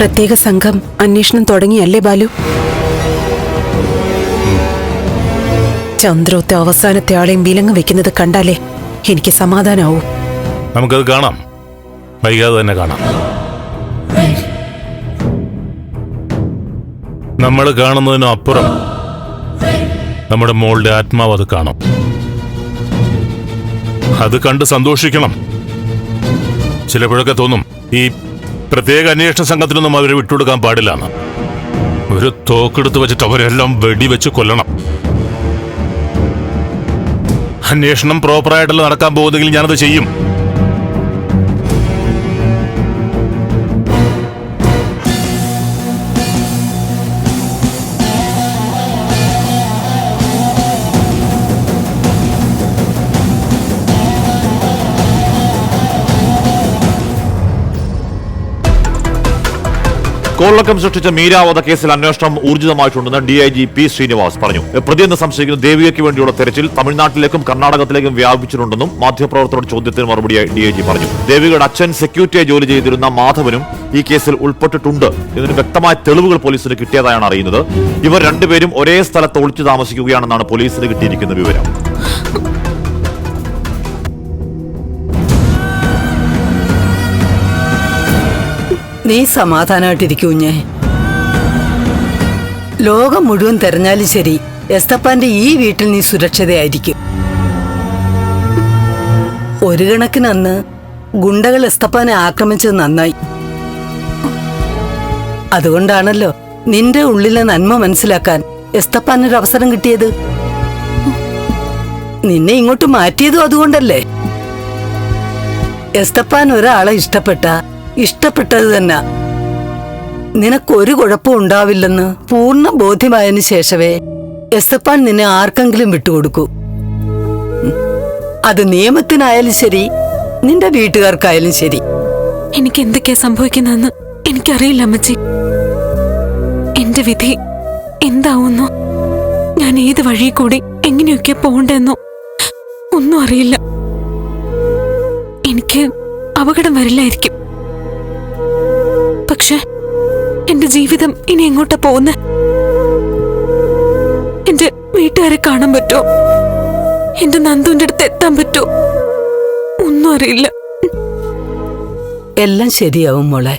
പ്രത്യേക സംഘം അന്വേഷണം തുടങ്ങിയല്ലേ ബാലു? ചന്ദ്രോത്തെ അവസാനത്തെ ആളെയും വിലങ്ങ് വെക്കുന്നത് കണ്ടാലേ എനിക്ക് സമാധാനാവും. നമുക്കത് കാണാം. വൈകാതെ തന്നെ കാണാം. നമ്മൾ കാണുന്നതിനും അപ്പുറം നമ്മുടെ മോളുടെ ആത്മാവ് അത് കാണും. അത് കണ്ട് സന്തോഷിക്കണം. ചിലപ്പോഴൊക്കെ തോന്നും ഈ പ്രത്യേക അന്വേഷണ സംഘത്തിനൊന്നും അവരെ വിട്ടുകൊടുക്കാൻ പാടില്ലാണ് ഒരു തോക്കെടുത്ത് വെച്ചിട്ട് അവരെല്ലാം വെടിവെച്ച് കൊല്ലണം. അന്വേഷണം പ്രോപ്പറായിട്ടല്ല നടക്കാൻ പോകുന്നെങ്കിൽ ഞാനത് ചെയ്യും. കോളക്കം സൃഷ്ടിച്ച മീര വധക്കേസിൽ അന്വേഷണം ഊർജിതമായിട്ടുണ്ടെന്ന് D I G P Srinivas പറഞ്ഞു. പ്രതിയെന്ന് സംശയിക്കുന്ന ദേവികയ്ക്ക് വേണ്ടിയുള്ള തെരച്ചിൽ തമിഴ്നാട്ടിലേക്കും കർണാടകത്തിലേക്കും വ്യാപിച്ചിട്ടുണ്ടെന്നും മാധ്യമപ്രവർത്തകരുടെ ചോദ്യത്തിന് മറുപടിയായി ഡി ഐ ജി പറഞ്ഞു. ദേവികയുടെ അച്ഛൻ സെക്യൂരിറ്റിയായി ജോലി ചെയ്തിരുന്ന മാധവനും ഈ കേസിൽ ഉൾപ്പെട്ടിട്ടുണ്ട് ഇതിന് വ്യക്തമായ തെളിവുകൾ പോലീസിന് കിട്ടിയതായാണ് അറിയുന്നത്. ഇവർ രണ്ടുപേരും ഒരേ സ്ഥലത്ത് ഒളിച്ചു താമസിക്കുകയാണെന്നാണ് പോലീസിന് കിട്ടിയിരിക്കുന്ന വിവരം. നീ സമാധാനമായിട്ടിരിക്കൂഞ്ഞേ ലോകം മുഴുവൻ തെരഞ്ഞാലും ശരി എസ്തപ്പാന്റെ ഈ വീട്ടിൽ നീ സുരക്ഷിതയായിരിക്കും. ഒരു കണക്കിന് അന്ന് ഗുണ്ടകൾ എസ്തപ്പാനെ ആക്രമിച്ചത് നന്നായി. അതുകൊണ്ടാണല്ലോ നിന്റെ ഉള്ളിലെ നന്മ മനസ്സിലാക്കാൻ എസ്തപ്പാൻ ഒരു അവസരം കിട്ടിയത്. നിന്നെ ഇങ്ങോട്ട് മാറ്റിയതും അതുകൊണ്ടല്ലേ? എസ്തപ്പാൻ ഒരാളെ ഇഷ്ടപ്പെട്ട ഇഷ്ടപ്പെട്ടത് തന്നെ. നിനക്കൊരു കുഴപ്പം ഉണ്ടാവില്ലെന്ന് പൂർണ ബോധ്യമായതിനു ശേഷമേ എസ്തപ്പാൻ നിന്നെ ആർക്കെങ്കിലും വിട്ടുകൊടുക്കൂ. അത് നിയമത്തിനായാലും ശരി നിന്റെ വീട്ടുകാർക്കായാലും ശരി. എനിക്ക് എന്തൊക്കെയാ സംഭവിക്കുന്നതെന്ന് എനിക്കറിയില്ല അമ്മച്ചി. എന്റെ വിധി എന്താവുന്നോ? ഞാൻ ഏത് വഴി കൂടി എങ്ങനെയൊക്കെ പോകണ്ടെന്നോ ഒന്നും അറിയില്ല. എനിക്ക് അപകടം വരില്ലായിരിക്കും. പക്ഷെ എന്റെ ജീവിതം ഇനി എങ്ങോട്ടാ പോകുന്നത് എന്റെ വീട്ടുകാരെ കാണാൻ പറ്റോ എന്റെ നന്ദുവിന്റെ അടുത്ത് എത്താൻ പറ്റുമോ? ഒന്നും അറിയില്ല. എല്ലാം ശരിയാവും മോളെ.